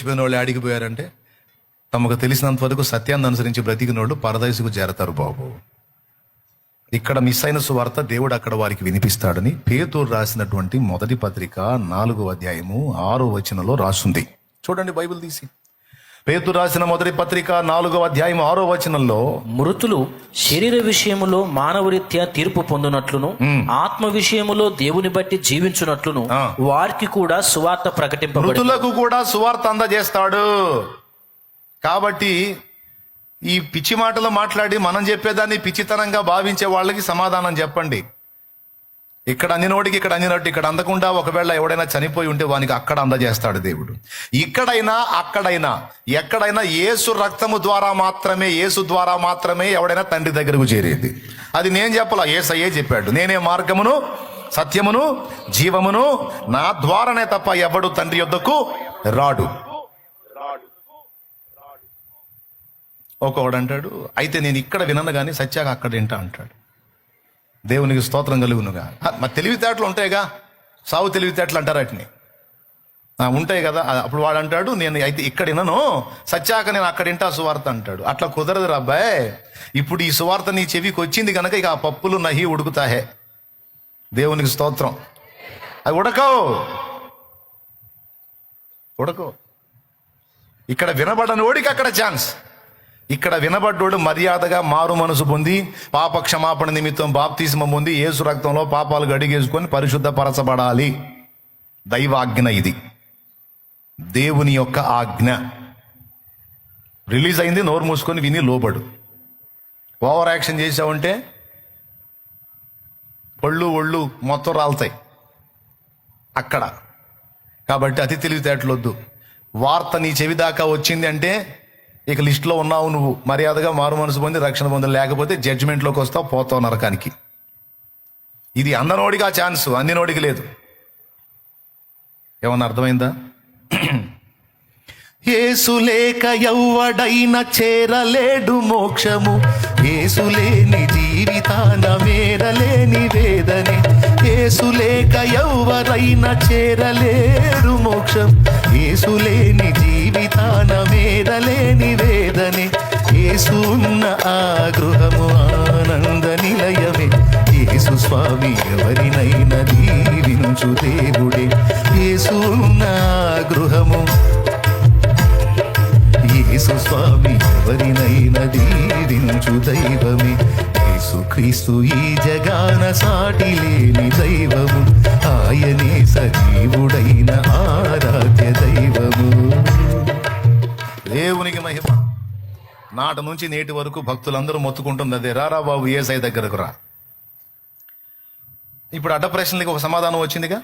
చచ్చిపోయిన వాళ్ళు ఆడిగిపోయారంటే తమకు తెలిసినంత వరకు సత్యాన్ని అనుసరించి బ్రతికిన వాళ్ళు పరదయసుకు చేరతారు బాబు. ఇక్కడ మిస్ అయిన సువార్త దేవుడు అక్కడ వారికి వినిపిస్తాడని పేతూరు రాసినటువంటి మొదటి పత్రిక నాలుగో అధ్యాయము ఆరో వచనంలో రాసుంది. చూడండి బైబిల్ తీసి. పేతూరు రాసిన మొదటి పత్రిక నాలుగో అధ్యాయం ఆరో వచనంలో మృతులు శరీర విషయములో మానవరీత్యా తీర్పు పొందినట్లును ఆత్మ విషయములో దేవుని బట్టి జీవించున్నట్లును. వారికి కూడా సువార్త ప్రకటింపబడి మృతులకు కూడా సువార్త అందజేస్తాడు. కాబట్టి ఈ పిచ్చి మాటలు మాట్లాడి మనం చెప్పేదాన్ని పిచ్చితనంగా భావించే వాళ్ళకి సమాధానం చెప్పండి. ఇక్కడ అందినోడికి ఇక్కడ అందినట్టు ఇక్కడ అందకుండా ఒకవేళ ఎవడైనా చనిపోయి ఉంటే వానికి అక్కడ అందజేస్తాడు దేవుడు. ఇక్కడైనా అక్కడైనా ఎక్కడైనా యేసు రక్తము ద్వారా మాత్రమే యేసు ద్వారా మాత్రమే ఎవడైనా తండ్రి దగ్గరకు చేరేది. అది నేను చెప్పలా ఏసయ్యే చెప్పాడు. నేనే మార్గమును సత్యమును జీవమును నా ద్వారానే తప్ప ఎవడు తండ్రి యొద్దకు రాడు. ఒక్కొక్కడు అంటాడు అయితే నేను ఇక్కడ వినను కానీ సత్యాగా అక్కడ వింటా అంటాడు. దేవునికి స్తోత్రం కలుగునుగా. మరి తెలివితేటలు ఉంటాయిగా? సావు తెలివితేటలు అంటారు వాటిని? ఉంటాయి కదా. అప్పుడు వాడు అంటాడు నేను అయితే ఇక్కడ వినను. సత్యాక నేను అక్కడ వింటా సువార్త అంటాడు. అట్లా కుదరదు రబ్బాయ్ ఇప్పుడు ఈ సువార్త నీ చెవికి వచ్చింది కనుక ఇక ఆ పప్పులు నహి ఉడుకుతాహే దేవునికి స్తోత్రం. అవి ఉడకవు. ఉడకవు. ఇక్కడ వినబడని ఓడికి అక్కడ ఛాన్స్. ఇక్కడ వినబడ్డోడు మర్యాదగా మారు మనసు పొంది పాప క్షమాపణ నిమిత్తం బాప్తిస్మం పొంది ఏసు రక్తంలో పాపాలు గడిగేసుకొని పరిశుద్ధపరచబడాలి. దైవాజ్ఞ ఇది. దేవుని యొక్క ఆజ్ఞ. రిలీజ్ అయింది నోరు మూసుకొని విని లోబడు. ఓవర్ యాక్షన్ చేసావంటే ఒళ్ళు ఒళ్ళు మొత్తం రాలుతాయి. అక్కడ. కాబట్టి అతి తెలివితేటలొద్దు. వార్త నీ చెవి దాకా వచ్చింది అంటే ఇక లిస్టులో ఉన్నావు నువ్వు. మర్యాదగా మారు మనసు పొంది రక్షణ పొంది లేకపోతే జడ్జిమెంట్లోకి వస్తావు పోతావు నరకానికి. ఇది అందనోడికి ఆ ఛాన్స్ అందినోడికి లేదు. ఏమన్నా అర్థమైందా? ఏసులేక ఎవ్వడైన చేరలేడు మోక్షము. ఏసులేని జీవితాన మేరలేని వేదనే. ఏసులేక ఎవ్వరైన చేరలేరు మోక్షం. ఏసులేని జీవితాన వేదలేని వేదనే. ఏసు ఉన్న ఆ గృహము ఆనంద నిలయమే. ఏసు స్వామి ఎవరినైనా దీవించు దేవుడే. ఏసు ఉన్న గృహము. ఏసు స్వామి ఎవరినైనా దీవించు దైవమే. యేసు క్రీస్తు ఈ జగాన సాటి లేని దైవము. ఆయనే సజీవుడైన నాటి నుంచి నేటి వరకు భక్తులందరూ మొత్తుకుంటుంది అదే రారా బాబు ఏసఐ దగ్గరకు రా. ఇప్పుడు అడ్డ ప్రశ్నలకి ఒక సమాధానం వచ్చిందిగా?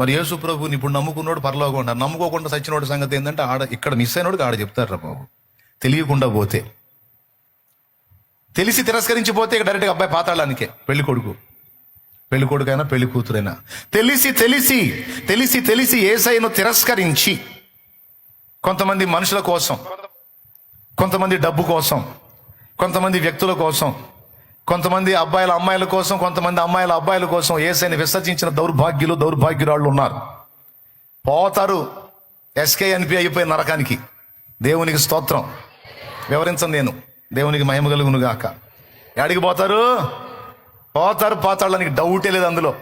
మరి యేసు ప్రభుని ఇప్పుడు నమ్ముకున్నాడు పరలోకం ఉంటారు నమ్ముకోకుండా సచ్చినోడు సంగతి ఏంటంటే ఆడ ఇక్కడ మిస్ అయినోడికి ఆడ చెప్తారు బాబు. తెలియకుండా పోతే. తెలిసి తిరస్కరించిపోతే ఇక డైరెక్ట్గా అబ్బాయి పాతాళానికే. పెళ్ళి కొడుకు. పెళ్ళి కొడుకైనా పెళ్ళి కూతురైనా. తెలిసి తెలిసి తెలిసి తెలిసి ఏసైను తిరస్కరించి కొంతమంది మనుషుల కోసం కొంతమంది డబ్బు కోసం కొంతమంది వ్యక్తుల కోసం కొంతమంది అబ్బాయిల అమ్మాయిల కోసం కొంతమంది అమ్మాయిల అబ్బాయిల కోసం ఏసైని విసర్జించిన దౌర్భాగ్యులు దౌర్భాగ్యురాళ్ళు ఉన్నారు. పోతారు. ఎస్కే ఎన్పి అయిపోయి నరకానికి. దేవునికి స్తోత్రం. వివరించను నేను. దేవునికి మహిమ కలుగును గాక. ఎడికి పోతారు? పోతారు. పోతాళ్ళనికి డౌటే లేదు అందులో.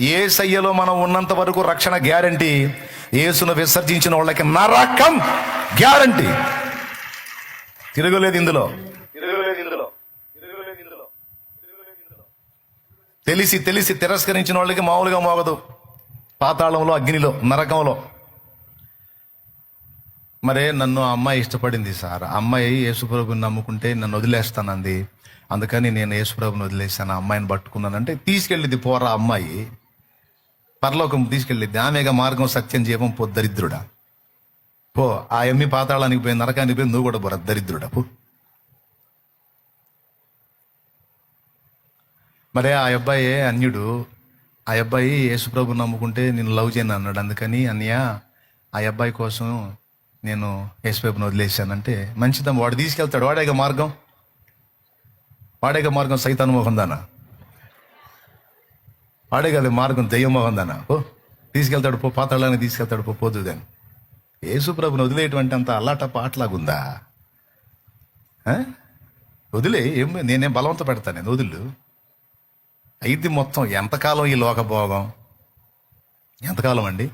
ఏ సయ్యలో మనం ఉన్నంత వరకు రక్షణ గ్యారంటీ. ఏసును విసర్జించిన వాళ్ళకి నరకం గ్యారంటీ. తిరగలేదు ఇందులో. తెలిసి తెలిసి తిరస్కరించిన వాళ్ళకి మామూలుగా మోగదు. పాతాళంలో అగ్నిలో నరకంలో. మరే నన్ను ఆ అమ్మాయి ఇష్టపడింది సార్. ఆ అమ్మాయి యేసుప్రభుని నమ్ముకుంటే నన్ను వదిలేస్తానంది. అందుకని నేను యేసుప్రభుని వదిలేసాను ఆ అమ్మాయిని పట్టుకున్నానంటే తీసుకెళ్ళింది పోరా అమ్మాయి. పరలోకం తీసుకెళ్ళిద్ది ఆమెగా మార్గం సత్యం జీవం పో దరిద్రుడా పో ఆ ఎమ్మి పాతాళానికి పోయి నరకానికి పోయి నువ్వు కూడా పోరా దరిద్రుడపు. పో మరే ఆ అబ్బాయి అన్యుడు ఆ అబ్బాయి యేసుప్రభు నమ్ముకుంటే నేను లవ్ చేయను అన్నాడు. అందుకని అన్నయ్య ఆ అబ్బాయి కోసం నేను యేసుప్రభుని వదిలేశానంటే మంచిదమ్మ వాడు తీసుకెళ్తాడు వాడేగా మార్గం. వాడేగా మార్గం సైతానుమోహం దానా. వాడే కదా మార్గం దయ్యమోహం దానా. ఓ తీసుకెళ్తాడు పో పాతాళానికి తీసుకెళ్తాడు పో పోదు కానీ యేసుప్రభుని వదిలేటువంటి అంత అల్లాట పాటలాగుందా? ఆ? వదిలే ఏం నేనేం బలవంత పెడతాను నేను వదిలు. అయింది మొత్తం ఎంతకాలం ఈ లోకభోగం? ఎంతకాలం అండి?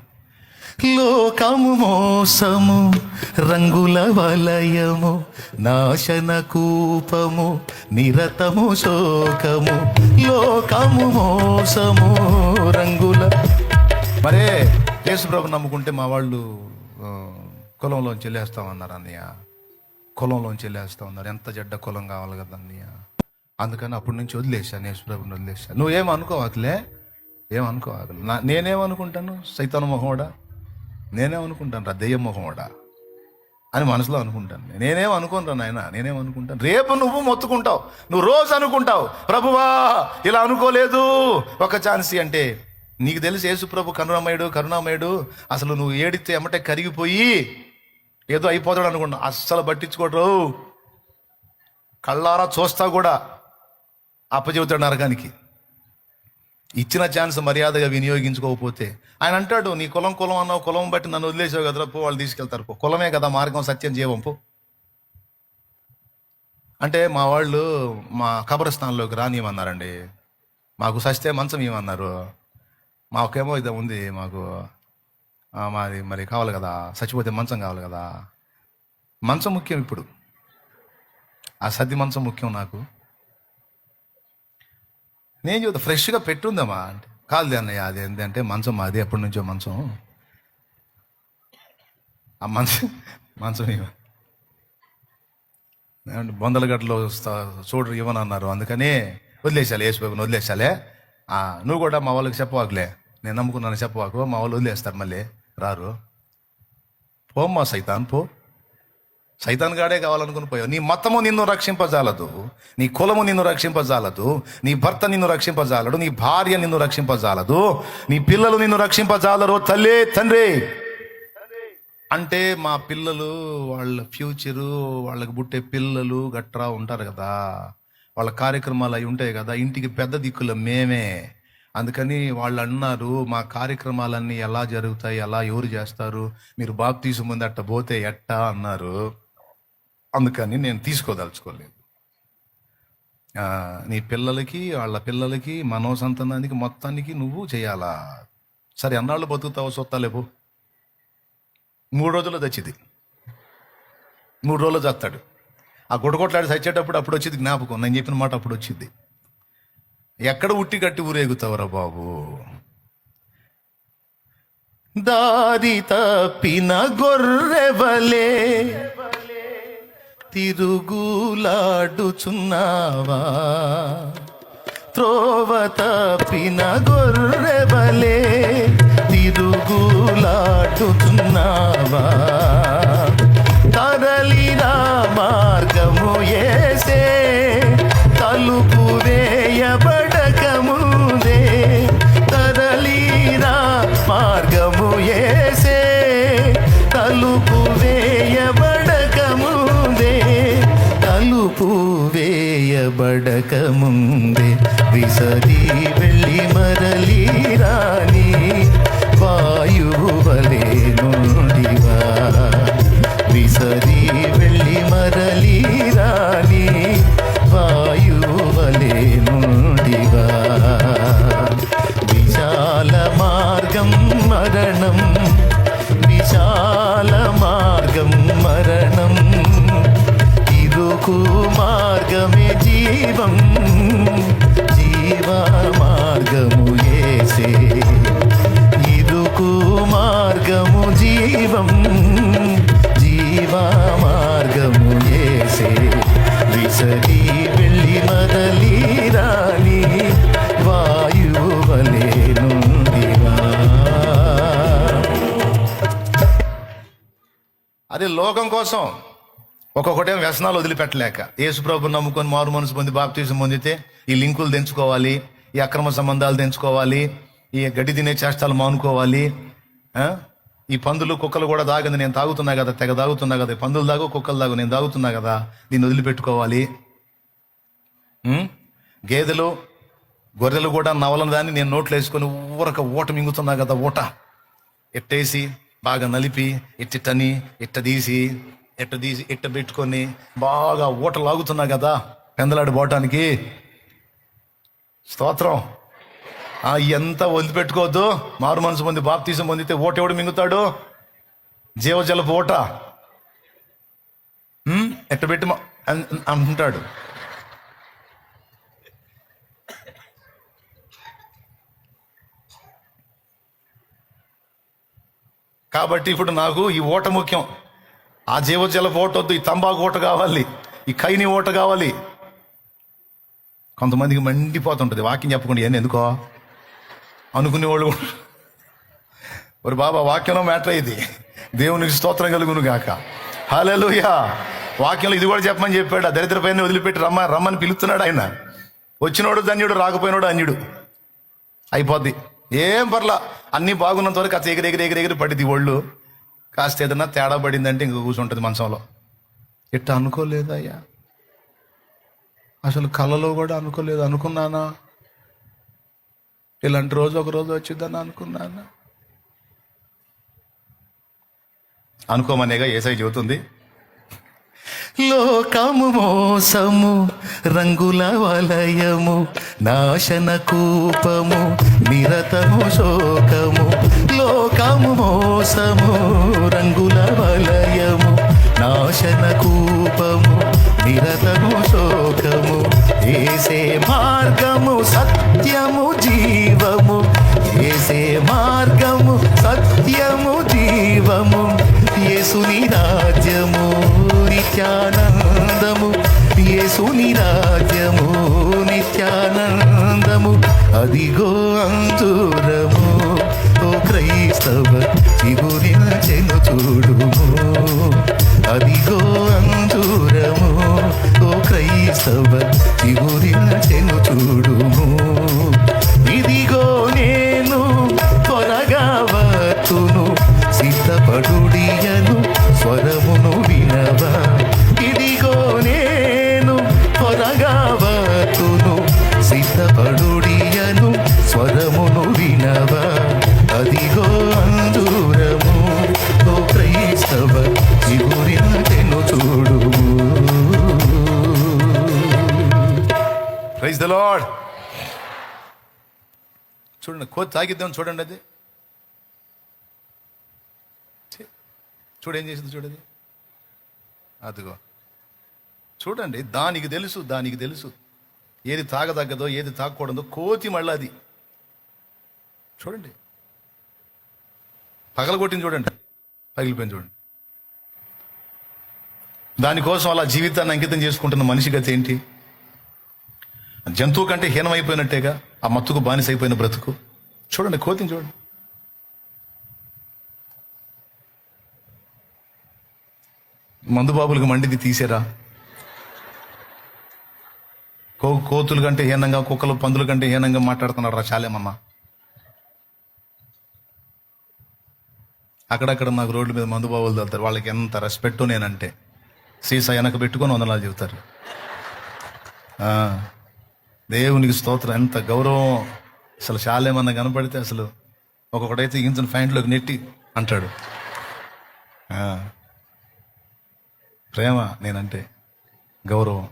లోకము మోసము రంగుల వలయము నాశన కూపము నిరతము శోకము లోకము మోసము రంగుల మరే యేసుప్రభు నమ్ముకుంటే మా వాళ్ళు కులంలోంచి వెళ్ళేస్తామన్నారు అన్నయ్య. కులంలోంచి వెళ్ళేస్తామన్నారు ఎంత జడ్డ కులం కావాలి కదా అన్నయ్య. అందుకని అప్పటి నుంచి వదిలేశాను యేసుప్రభుని వదిలేశాను నువ్వేం అనుకోవట్లే ఏమనుకోవాలి నా నేనేమనుకుంటాను? సైతాను మొహోడా నేనేమనుకుంటాను రా దెయ్యం మొహమోడా? అని మనసులో అనుకుంటాను నేనేం. అనుకోను నాయన నేనేం అనుకుంటాను. రేపు నువ్వు మొత్తుకుంటావు. నువ్వు రోజు అనుకుంటావు. ప్రభువా ఇలా అనుకోలేదు. ఒక ఛాన్స్ అంటే నీకు తెలిసి యేసుప్రభు కరుణామయుడు కరుణామయుడు అసలు నువ్వు ఏడితే ఎమ్మటే కరిగిపోయి ఏదో అయిపోతాడు అనుకున్నా. అస్సలు పట్టించుకోడు. కళ్ళారా చూస్తా కూడా అప్పచెబుతాడు నరకానికి. ఇచ్చిన ఛాన్స్ మర్యాదగా వినియోగించుకోకపోతే ఆయన అంటాడు నీ కులం కులం అన్నావు కులం బట్టి నన్ను వదిలేసావు కదరా పో వాళ్ళు తీసుకెళ్తారు పో. కులమే కదా మార్గం సత్యం జీవం పో. అంటే మా వాళ్ళు మా కబరస్థానంలోకి రానియమన్నారండి. మాకు సస్తే మంచం ఇవ్వమన్నారు. మాకేమో ఇది ఉంది మాకు మాది మరి కావాలి కదా చచ్చిపోతే మంచం కావాలి కదా. మంచం ముఖ్యం ఇప్పుడు. ఆ సద్ది మంచం ముఖ్యం నాకు. నేను చెబుతా ఫ్రెష్గా పెట్టుందమ్మా. అంటే కాదు అన్నయ్య అది ఏంటంటే మంచం మాది ఎప్పటి నుంచో మంచం. ఆ మంచం మంచం ఇవ్వ. ఏమంటే బొందలగడ్డలో చూడరు ఇవ్వనన్నారు. అందుకని వదిలేసాలి యేసుబాబుని వదిలేసాలే నువ్వు కూడా మా వాళ్ళకి చెప్పవాకులే. నేను నమ్ముకున్నాను చెప్పవాకు. మా వాళ్ళు వదిలేస్తారు మళ్ళీ. రారు. పోమ్మా సైతాన్ పో. సైతాన్ గాడే కావాలనుకుని పోయావు. నీ మతము నిన్ను రక్షింపజాలదు. నీ కులము నిన్ను రక్షింపజాలదు. నీ భర్త నిన్ను రక్షింపజాలడు. నీ భార్య నిన్ను రక్షింపజాలదు. నీ పిల్లలు నిన్ను రక్షింపజాలరు. తల్లే తండ్రి. అంటే మా పిల్లలు వాళ్ళ ఫ్యూచరు వాళ్ళకి పుట్టే పిల్లలు గట్రా ఉంటారు కదా. వాళ్ళ కార్యక్రమాలు అవి ఉంటాయి కదా ఇంటికి పెద్ద దిక్కుల మేమే. అందుకని వాళ్ళు అన్నారు మా కార్యక్రమాలన్నీ ఎలా జరుగుతాయి ఎలా ఎవరు చేస్తారు మీరు బాప్తీసు ముందు అట్ట పోతే ఎట్టా అన్నారు. అందుకని నేను తీసుకోదలుచుకోలేదు. నీ పిల్లలకి వాళ్ళ పిల్లలకి మనో సంతానానికి మొత్తానికి నువ్వు చేయాలా? సరే అన్నాళ్ళు బతుకుతావు సొత్తాలేపు మూడు రోజుల్లో చచ్చిది మూడు రోజులు చస్తాడు. ఆ గుడగొట్లాడి చచ్చేటప్పుడు అప్పుడు వచ్చింది జ్ఞాపకం. నేను చెప్పిన మాట అప్పుడు వచ్చింది ఎక్కడ ఉట్టి కట్టి ఊరేగుతావురా బాబు? దారి తప్పిన గొర్రెవలే తిరుగులాడుచున్నావా? త్రోవ తప్పిన గొర్రెవలే తిరుగులాడుచున్నావా? మార్గము ఏసే తలుపు వేయబడకముదే ముందే మార్గము ఏసే తలుపు వేయబడకముదే తలుపు వేయబడకముందే విసరి వెళ్ళి మరలి రాణి వాయువలే మార్గమే జీవం. జీవ మార్గము ఏసే. ఇరుకు మార్గము జీవం. జీవ మార్గము ఏసే. విసరి వెళ్ళి మదలి రాణి వాయువలే నుండివా. లోకం కోసం. ఒక్కొక్కటే వ్యసనాలు వదిలిపెట్టలేక. యేసుప్రభు నమ్ముకొని మారు మనసు పొంది బాప్తీసం పొందితే ఈ లింకులు తెంచుకోవాలి ఈ అక్రమ సంబంధాలు తెంచుకోవాలి ఈ గడ్డి తినే చేష్టాలు మానుకోవాలి ఈ పందులు కుక్కలు కూడా తాగింది నేను తాగుతున్నా కదా తెగ తాగుతున్నా కదా పందులు దాగు కుక్కలు దాగు నేను తాగుతున్నా కదా దీన్ని వదిలిపెట్టుకోవాలి. గేదెలు గొర్రెలు కూడా నవలని దాన్ని నేను నోట్లో వేసుకొని ఊరక ఊట మింగుతున్నా కదా ఊట. ఎట్టేసి బాగా నలిపి ఇట్టిట్టని ఇట్ట తీసి ఇట్ట తీసి ఇట్ట పెట్టుకొని బాగా ఊట లాగుతున్నా కదా పెందలాడి పోవటానికి. స్తోత్రం. ఆ ఎంత వదిలిపెట్టుకోవద్దు మారు మనసు పొంది బాప్తీసం పొందితే ఓట ఎవడు మింగుతాడు? జీవజలపు ఓట. ఎట్ట పెట్టి అంటుంటాడు. కాబట్టి ఇప్పుడు నాకు ఈ ఓట ముఖ్యం. ఆ జీవజలపు ఓట వద్దు ఈ తంబాకు ఓట కావాలి ఈ కైని ఓట కావాలి. కొంతమందికి మండిపోతుంటుంది వాక్యం చెప్పకుండా ఏం ఎందుకో? అనుకునేవాళ్ళు కూడా. మరి బాబా వాక్యంలో మ్యాటర్ ఇది. దేవునికి స్తోత్రం కలుగును గాక. హల్లెలూయా. వాక్యంలో ఇది కూడా చెప్పమని చెప్పాడు. ఆ దరిద్ర పైన వదిలిపెట్టి రమ్మ రమ్మని పిలుస్తున్నాడు ఆయన. వచ్చినోడు ధన్యుడు రాకపోయినోడు అన్యుడు. అయిపోద్ది. ఏం పర్లా. అన్నీ బాగున్నంత వరకు కాస్త ఎగిరి ఎగిరి ఎగిరి ఎగిరి పడింది ఒళ్ళు. కాస్త ఏదైనా తేడా పడిందంటే ఇంక కూర్చుంటుంది మంచంలో. ఇట్ట అనుకోలేదయ్యా? అసలు కళలో కూడా అనుకోలేదు. అనుకున్నానా? ఇలాంటి రోజు ఒక రోజు వచ్చిందని అనుకున్నానా? అనుకోమనేగా ఏసై చెబుతుంది. లోకము మోసము రంగుల వలయము నాశన కూపము నిరతము శోకము. లోకము మోసము రంగుల వలయము నాశన కూపము నిరతము శోకము. ఏసే మార్గము సత్యము జీవము. ఏసే మార్గము సత్యము జీవము. ఏసుని రాజ్యము. నిత్యానందము. యేసుని రాజ్యము నిత్యానందము. అదిగో అంతురము ఓ క్రైస్తవ చిగురించెను చూడుము. అదిగో అంతురము ఓ క్రైస్తవ చిగురించెను ప్రైజ్ ద లాడ్ చూడండి కోతి తాగిద్దాం చూడండి అది. చూడేం చేసింది చూడండి అదిగో. చూడండి దానికి తెలుసు దానికి తెలుసు. ఏది తాగదగ్గదో ఏది తాగకూడదో కోతి మళ్ళీ అది. చూడండి. పగలగొట్టింది చూడండి. పగిలిపోయింది చూడండి. దానికోసం అలా జీవితాన్ని అంకితం చేసుకుంటున్న మనిషి గతి ఏంటి? జంతువు కంటే హీనమైపోయినట్టేగా? ఆ మత్తుకు బానిస అయిపోయిన బ్రతుకు? చూడండి కోతిని చూడండి. మందు బాబులకు మండిది తీసేరా? కో కోతుల కంటే హీనంగా కుక్కలు పందుల కంటే హీనంగా మాట్లాడుతున్నాడు రా చాలేమన్నా? అక్కడక్కడ నాకు రోడ్ల మీద మందు బాబులు వాళ్ళకి ఎంత రెస్పెక్ట్ నేనంటే. సీసా వెనక పెట్టుకొని వందనాలు చెబుతారు. దేవునికి స్తోత్రం. ఎంత గౌరవం. అసలు చాలేమన్నా కనపడితే అసలు ఒక్కొక్కడైతే ఇంచిన ఫ్యాంట్లోకి నెట్టి అంటాడు. ప్రేమ నేనంటే గౌరవం.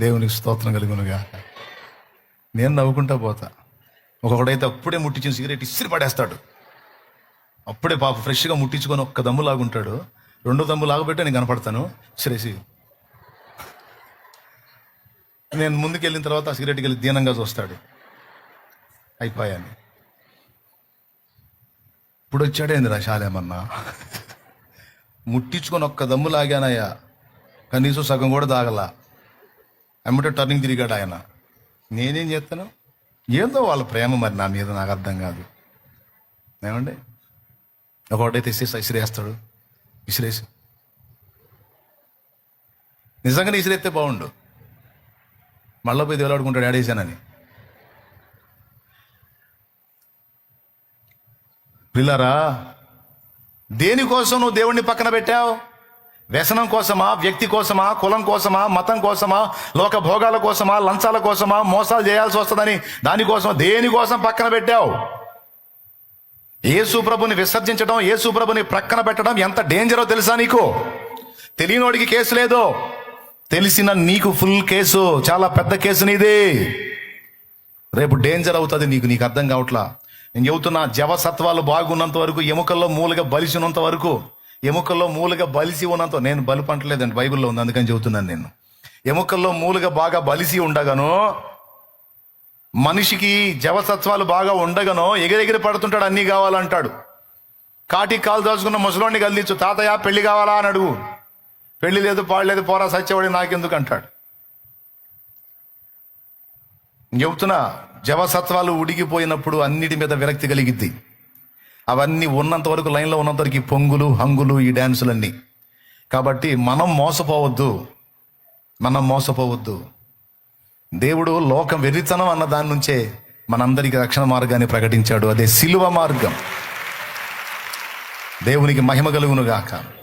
దేవునికి స్తోత్రం కలుగునుగా. నేను నవ్వుకుంటా పోతా. ఒక్కొక్కడైతే అప్పుడే ముట్టించిన సిగరెట్ ఇసిరి పడేస్తాడు. అప్పుడే పాప ఫ్రెష్గా ముట్టించుకొని ఒక్క దమ్ము లాగుంటాడు రెండో దమ్ము లాగబెట్టే నేను కనపడతాను. శ్రేసి నేను ముందుకెళ్ళిన తర్వాత ఆ సిగరెట్కి వెళ్ళి దీనంగా చూస్తాడు. అయిపోయాను. ఇప్పుడు వచ్చాడేంది రా శాలేమన్నా? ముట్టించుకొని ఒక్క దమ్ము లాగానయ్యా. కనీసం సగం కూడా తాగలా. ఎమ్మటే టర్నింగ్ తిరిగాడు ఆయన. నేనేం చేస్తాను? ఏందో వాళ్ళ ప్రేమ మరి నా మీద నాకు అర్థం కాదు. ఏమండి? ఒకటైతే ఇసేసి ఇసిరేస్తాడు. ఇసిరేసి. నిజంగానే ఇసిరేస్తే బాగుండు. మళ్ళీ పోయి దేవులాడుకుంటాడు ఆడేసానని పిల్లరా దేనికోసం నువ్వు దేవుణ్ణి పక్కన పెట్టావు? వ్యసనం కోసమా వ్యక్తి కోసమా కులం కోసమా మతం కోసమా లోక భోగాల కోసమా లంచాల కోసమా మోసాలు చేయాల్సి వస్తుందని దానికోసం దేనికోసం పక్కన పెట్టావు? యేసు ప్రభుని విసర్జించడం యేసు ప్రభుని ప్రక్కన పెట్టడం ఎంత డేంజరో తెలుసా నీకు? తెలియనోడికి కేసు లేదు. తెలిసిన నీకు ఫుల్ కేసు చాలా పెద్ద కేసు నీది. రేపు డేంజర్ అవుతుంది నీకు నీకు అర్థం కావట్లా? నేను చెబుతున్నా జవసత్వాలు బాగున్నంత వరకు ఎముకల్లో మూలగా బలిసినంత వరకు ఎముకల్లో మూలగా బలిసి ఉన్నంత నేను బలిపంటలేదండి బైబిల్లో ఉంది అందుకని చెబుతున్నాను నేను. ఎముకల్లో మూలుగా బాగా బలిసి ఉండగాను మనిషికి జవసత్వాలు బాగా ఉండగానో ఎగిరెగిరి పడుతుంటాడు అన్నీ కావాలంటాడు. కాటికి కాలు దాచుకున్న ముసలోడిని కదిలించు తాతయ్య పెళ్ళి కావాలా అని అడుగు. పెళ్ళి లేదు పాడలేదు పోరా సత్యవాడి నాకెందుకు అంటాడు. చెబుతున్నా జవసత్వాలు ఉడిగిపోయినప్పుడు అన్నిటి మీద విరక్తి కలిగిద్ది. అవన్నీ ఉన్నంత వరకు లైన్లో ఉన్నంత వరకు పొంగులు హంగులు ఈ డ్యాన్సులన్నీ. కాబట్టి మనం మోసపోవద్దు. మనం మోసపోవద్దు. దేవుడు లోకం వెర్రితనం అన్న దాని నుంచే మనందరికీ రక్షణ మార్గాన్ని ప్రకటించాడు. అదే సిలువ మార్గం. దేవునికి మహిమ కలుగునుగాక.